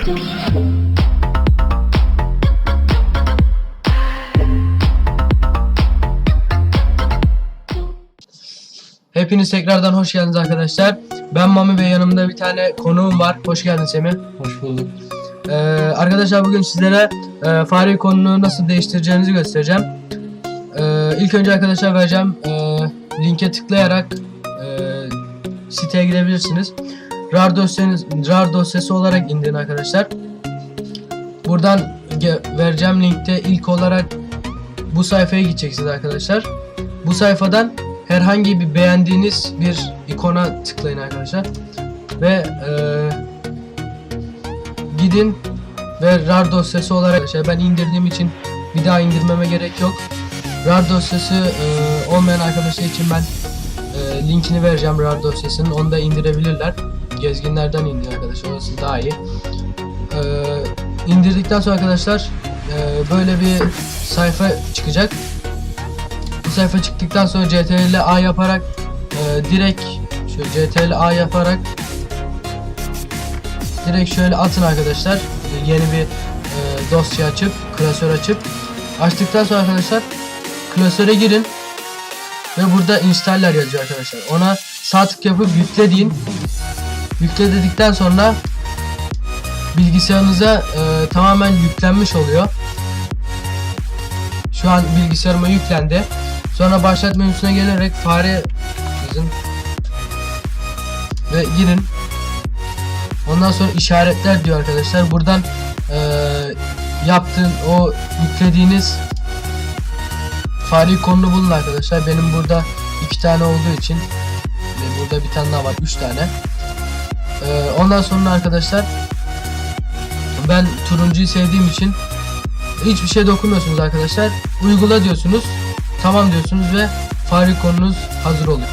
Hepiniz tekrardan hoş geldiniz arkadaşlar. Ben Mami ve yanımda bir tane konuğum var. Hoş geldin Semih. Hoş bulduk. Ee, arkadaşlar bugün sizlere e, fare konunu nasıl değiştireceğinizi göstereceğim. Ee, ilk önce arkadaşlar vereceğim e, linke tıklayarak e, siteye girebilirsiniz. RAR dosyası, RAR dosyası olarak indirin arkadaşlar. Buradan vereceğim linkte ilk olarak bu sayfaya gideceksiniz arkadaşlar. Bu sayfadan herhangi bir beğendiğiniz bir ikona tıklayın arkadaşlar. Ve eee gidin ve RAR dosyası olarak arkadaşlar ben indirdiğim için bir daha indirmeme gerek yok. RAR dosyası eee, olmayan arkadaşlar için ben eee, linkini vereceğim RAR dosyasının. Onu da indirebilirler. Gezginlerden indir arkadaşlar. Orası daha iyi. Eee, indirdikten sonra arkadaşlar eee, böyle bir sayfa çıkacak. Bu sayfa çıktıktan sonra CTRL A yaparak eee, direkt şöyle CTRL A yaparak direkt şöyle atın arkadaşlar. Yeni bir e, dosya açıp, klasör açıp açtıktan sonra arkadaşlar klasöre girin ve burada installer yazıyor arkadaşlar. Ona sağ tık yapıp yükle deyin. Yükle dedikten sonra bilgisayarınıza e, tamamen yüklenmiş oluyor. Şu an bilgisayarıma yüklendi. Sonra başlat menüsüne gelerek fare yazın ve girin. Ondan sonra işaretler diyor arkadaşlar. Buradan eee yaptığın o yüklediğiniz fare ikonunu bulun arkadaşlar. Benim burada iki tane olduğu için ve burada bir tane daha var. Üç tane. Ondan sonra arkadaşlar ben turuncuyu sevdiğim için hiçbir şey dokunmuyorsunuz arkadaşlar. Uygula diyorsunuz. Tamam diyorsunuz ve fare ikonunuz hazır oluyor.